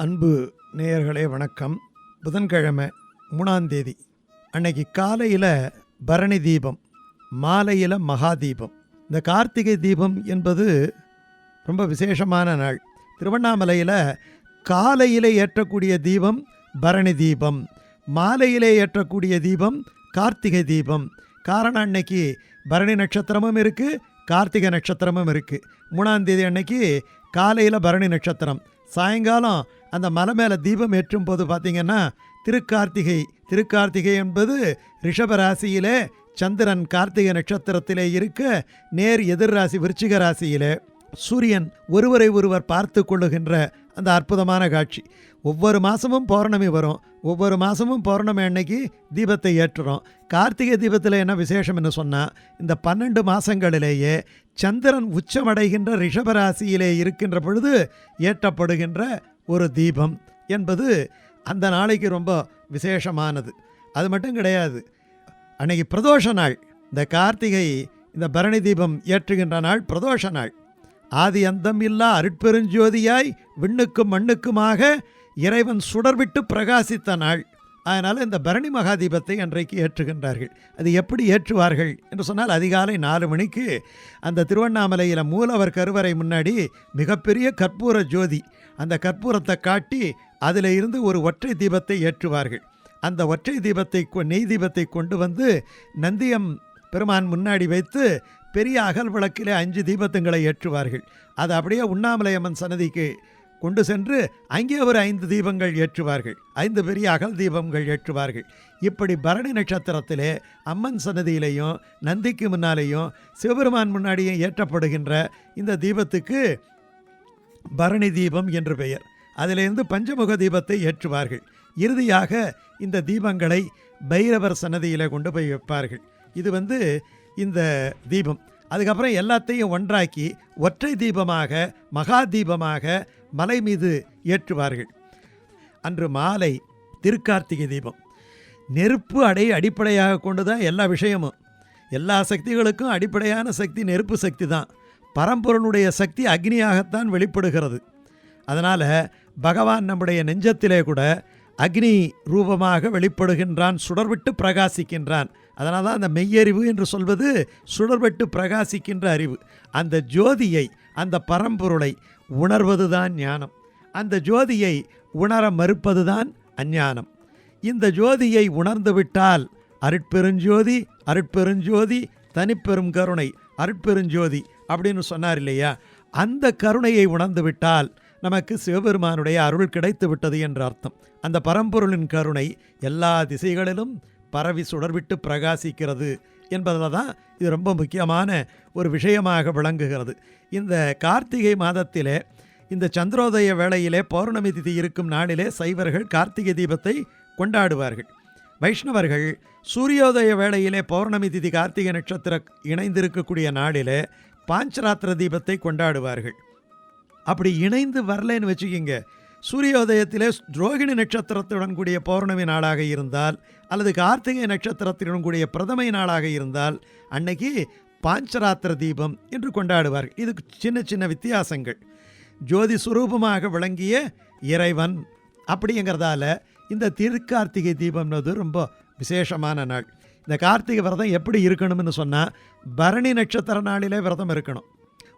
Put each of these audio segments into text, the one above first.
அன்பு நேயர்களே வணக்கம். புதன்கிழமை மூணாந்தேதி அன்னைக்கு காலையில் பரணி தீபம் மாலையில் மகா தீபம். இந்த கார்த்திகை தீபம் என்பது ரொம்ப விசேஷமான நாள். திருவண்ணாமலையில் காலையில் ஏற்றக்கூடிய தீபம் பரணி தீபம். மாலையிலே ஏற்றக்கூடிய தீபம் கார்த்திகை தீபம். காரணம் அன்னைக்கு பரணி நட்சத்திரமும் இருக்குது கார்த்திகை நட்சத்திரமும் இருக்குது மூணாந்தேதி அன்னைக்கு காலையில் பரணி நட்சத்திரம். சாயங்காலம் அந்த மலை மேலே தீபம் ஏற்றும் போது பார்த்தீங்கன்னா திருக்கார்த்திகை திருக்கார்த்திகை என்பது ரிஷப ராசியிலே சந்திரன் கார்த்திகை நட்சத்திரத்திலே இருக்க நேர் எதிர் ராசி விருச்சிக ராசியிலே. சூரியன் ஒருவரை ஒருவர் பார்த்து கொள்ளுகின்ற அந்த அற்புதமான காட்சி. ஒவ்வொரு மாதமும் பௌர்ணமி வரும். ஒவ்வொரு மாதமும் பௌர்ணமி அன்னைக்கு தீபத்தை ஏற்றுறோம். கார்த்திகை தீபத்தில் என்ன விசேஷம்னு சொன்னால் இந்த பன்னெண்டு மாதங்களிலேயே சந்திரன் உச்சமடைகின்ற ரிஷபராசியிலே இருக்கின்ற பொழுது ஏற்றப்படுகின்ற ஒரு தீபம் என்பது அந்த நாளைக்கு ரொம்ப விசேஷமானது. அது மட்டும் கிடையாது. அன்னைக்கு பிரதோஷ நாள். இந்த கார்த்திகை இந்த பரணி தீபம் ஏற்றுகின்ற நாள் பிரதோஷ நாள். ஆதி அந்தம் இல்லா அருட்பெருஞ்சோதியாய் விண்ணுக்கும் மண்ணுக்குமாக இறைவன் சுடர்விட்டு பிரகாசித்த நாள் அதனால் இந்த பரணி மகாதீபத்தை அன்றைக்கு ஏற்றுகின்றார்கள். அது எப்படி ஏற்றுவார்கள் என்று சொன்னால் அதிகாலை நாலு மணிக்கு அந்த திருவண்ணாமலையில் மூலவர் கருவறை முன்னாடி மிகப்பெரிய கற்பூர ஜோதி அந்த கற்பூரத்தை காட்டி அதில் இருந்து ஒரு ஒற்றை தீபத்தை ஏற்றுவார்கள். அந்த ஒற்றை தீபத்தை கொ- நெய் தீபத்தை கொண்டு வந்து நந்தியம் பெருமான் முன்னாடி வைத்து பெரிய அகல் விளக்கிலே அஞ்சு தீபத்துங்களை ஏற்றுவார்கள். அது அப்படியே உண்ணாமலையம்மன் சன்னதிக்கு கொண்டு சென்று அங்கே ஒரு ஐந்து தீபங்கள் ஏற்றுவார்கள். ஐந்து பெரிய அகல் தீபங்கள் ஏற்றுவார்கள். இப்படி பரணி நட்சத்திரத்திலே அம்மன் சன்னதியிலையும் நந்திக்கு முன்னாலேயும் சிவபெருமான் முன்னாடியும் ஏற்றப்படுகின்ற இந்த தீபத்துக்கு பரணி தீபம் என்று பெயர். அதிலிருந்து பஞ்சமுக தீபத்தை ஏற்றுவார்கள். இறுதியாக இந்த தீபங்களை பைரவர் சன்னதியில் கொண்டு போய் வைப்பார்கள். இது வந்து இந்த தீபம். அதுக்கப்புறம் எல்லாத்தையும் ஒன்றாக்கி ஒற்றை தீபமாக மகா தீபமாக மலை மீது ஏற்றுவார்கள். அன்று மாலை திருக்கார்த்திகை தீபம். நெருப்பு அடை அடிப்படையாக கொண்டு தான் எல்லா விஷயமும். எல்லா சக்திகளுக்கும் அடிப்படையான சக்தி நெருப்பு சக்தி தான். பரம்பொருளுடைய சக்தி அக்னியாகத்தான் வெளிப்படுகிறது. அதனால் பகவான் நம்முடைய நெஞ்சத்திலே கூட அக்னி ரூபமாக வெளிப்படுகின்றான் சுடர்விட்டு பிரகாசிக்கின்றான். அதனால் தான் அந்த மெய்யறிவு என்று சொல்வது சுடர்விட்டு பிரகாசிக்கின்ற அறிவு. அந்த ஜோதியை அந்த பரம்பொருளை உணர்வது தான் ஞானம். அந்த ஜோதியை உணர மறுப்பதுதான் அஞ்ஞானம். இந்த ஜோதியை உணர்ந்துவிட்டால் அருட்பெருஞ்சோதி அருட்பெருஞ்சோதி தனிப்பெரும் கருணை அருட்பெருஞ்சோதி அப்படின்னு சொன்னார் இல்லையா? அந்த கருணையை உணர்ந்துவிட்டால் நமக்கு சிவபெருமானுடைய அருள் கிடைத்து விட்டது என்ற அர்த்தம். அந்த பரம்பொருளின் கருணை எல்லா திசைகளிலும் பரவி சுடர்விட்டு பிரகாசிக்கிறது என்பதில் தான் இது ரொம்ப முக்கியமான ஒரு விஷயமாக விளங்குகிறது. இந்த கார்த்திகை மாதத்திலே இந்த சந்திரோதய வேளையிலே பௌர்ணமி திதி இருக்கும் நாளிலே சைவர்கள் கார்த்திகை தீபத்தை கொண்டாடுவார்கள். வைஷ்ணவர்கள் சூரியோதய வேளையிலே பௌர்ணமி திதி கார்த்திகை நட்சத்திர இணைந்திருக்கக்கூடிய நாளிலே பாஞ்சராத்திர தீபத்தை கொண்டாடுவார்கள். அப்படி இணைந்து வரலன்னு வச்சுக்கிங்க. சூரியோதயத்திலே துரோகிணி நட்சத்திரத்துடன் கூடிய பௌர்ணமி நாளாக இருந்தால் அல்லது கார்த்திகை நட்சத்திரத்துடன் கூடிய பிரதமை நாளாக இருந்தால் அன்னைக்கு பாஞ்சராத்திர தீபம் என்று கொண்டாடுவார்கள். இதுக்கு சின்ன சின்ன வித்தியாசங்கள். ஜோதி சுரூபமாக விளங்கிய இறைவன் அப்படிங்கிறதால இந்த திருக்கார்த்திகை தீபம்ன்றது ரொம்ப விசேஷமான நாள். இந்த கார்த்திகை விரதம் எப்படி இருக்கணும்னு சொன்னால் பரணி நட்சத்திர நாளிலே விரதம் இருக்கணும்.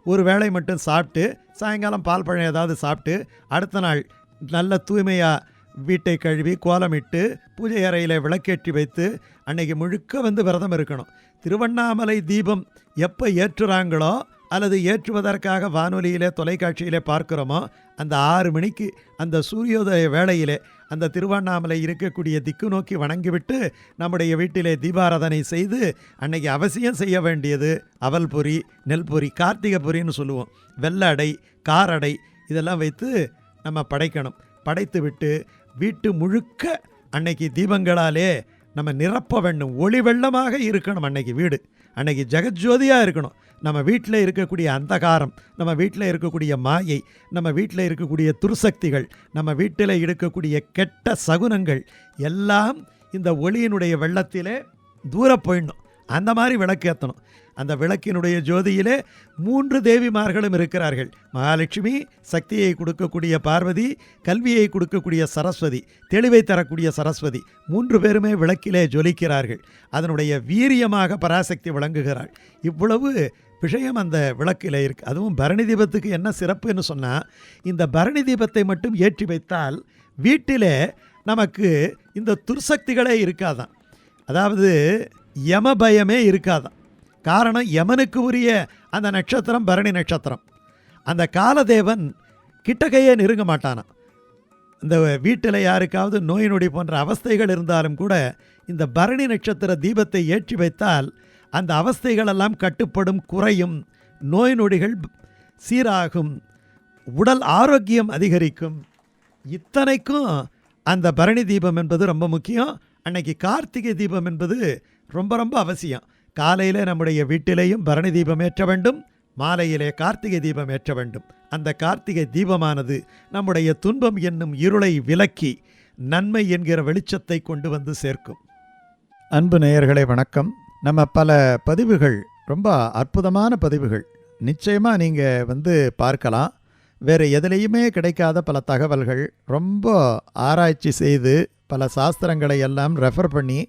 ஒரு வேளை மட்டும் சாப்பிட்டு சாயங்காலம் பால் பழம் ஏதாவது சாப்பிட்டு அடுத்த நாள் நல்ல தூய்மையாக வீட்டை கழுவி கோலமிட்டு பூஜை அறையில் விளக்கேற்றி வைத்து அன்னைக்கு முழுக்க வந்து விரதம் இருக்கணும். திருவண்ணாமலை தீபம் எப்போ ஏற்றுறாங்களோ அல்லது ஏற்றுவதற்காக வானொலியிலே தொலைக்காட்சியிலே பார்க்குறோமோ அந்த ஆறு மணிக்கு அந்த சூரியோதய வேளையிலே அந்த திருவண்ணாமலை இருக்கக்கூடிய திக்கு நோக்கி வணங்கிவிட்டு நம்முடைய வீட்டிலே தீபாராதனை செய்து அன்னைக்கு அவசியம் செய்ய வேண்டியது அவல் பொரி நெல் பொரி கார்த்திகை பொரின்னு சொல்லுவோம். வெள்ளடை காரடை இதெல்லாம் வைத்து நம்ம படைக்கணும். படைத்து விட்டு வீட்டு முழுக்க அன்னைக்கு தீபங்களாலே நம்ம நிரப்ப வேண்டும். ஒளி வெள்ளமாக இருக்கணும் அன்னைக்கு வீடு. அன்னைக்கு ஜெகஜோதியாக இருக்கணும். நம்ம வீட்டில் இருக்கக்கூடிய அந்தகாரம் நம்ம வீட்டில் இருக்கக்கூடிய மாயை நம்ம வீட்டில் இருக்கக்கூடிய துர்சக்திகள் நம்ம வீட்டில் இருக்கக்கூடிய கெட்ட சகுனங்கள் எல்லாம் இந்த ஒளியினுடைய வெள்ளத்திலே தூர போயிடணும். அந்த மாதிரி விளக்கேற்றணும் அந்த விளக்கினுடைய ஜோதியிலே மூன்று தேவிமார்களும் இருக்கிறார்கள். மகாலட்சுமி சக்தியை கொடுக்கக்கூடிய பார்வதி கல்வியை கொடுக்கக்கூடிய சரஸ்வதி தெளிவை தரக்கூடிய சரஸ்வதி மூன்று பேருமே விளக்கிலே ஜொலிக்கிறார்கள். அதனுடைய வீரியமாக பராசக்தி விளங்குகிறாள். இவ்வளவு விஷயம் அந்த விளக்கில் இருக்குது அதுவும் பரணி தீபத்துக்கு என்ன சிறப்புன்னு சொன்னால் இந்த பரணி தீபத்தை மட்டும் ஏற்றி வைத்தால் வீட்டிலே நமக்கு இந்த துர்சக்திகளே இருக்காதான் அதாவது யமபயமே இருக்காதான் காரணம் யமனுக்கு உரிய அந்த நட்சத்திரம் பரணி நட்சத்திரம். அந்த காலதேவன் கிட்டகையே நெருங்க மாட்டானான் இந்த வீட்டில் யாருக்காவது நோய் நொடி போன்ற அவஸ்தைகள் இருந்தாலும் கூட இந்த பரணி நட்சத்திர தீபத்தை ஏற்றி வைத்தால் அந்த அவஸ்தைகளெல்லாம் கட்டுப்படும் குறையும் நோய் நொடிகள் சீராகும் உடல் ஆரோக்கியம் அதிகரிக்கும். இத்தனைக்கும் அந்த பரணி தீபம் என்பது ரொம்ப முக்கியம். அன்னைக்கு கார்த்திகை தீபம் என்பது ரொம்ப ரொம்ப அவசியம். காலையில் நம்முடைய வீட்டிலேயும் பரணி தீபம் ஏற்ற வேண்டும். மாலையிலே கார்த்திகை தீபம் ஏற்ற வேண்டும். அந்த கார்த்திகை தீபமானது நம்முடைய துன்பம் என்னும் இருளை விலக்கி நன்மை என்கிற வெளிச்சத்தை கொண்டு வந்து சேர்க்கும். அன்பு நேயர்களே வணக்கம். நம்ம பல பதிவுகள் ரொம்ப அற்புதமான பதிவுகள். நிச்சயமாக நீங்கள் வந்து பார்க்கலாம். வேறு எதுலேயுமே கிடைக்காத பல தகவல்கள். ரொம்ப ஆராய்ச்சி செய்து பல சாஸ்திரங்களை எல்லாம் ரெஃபர் பண்ணி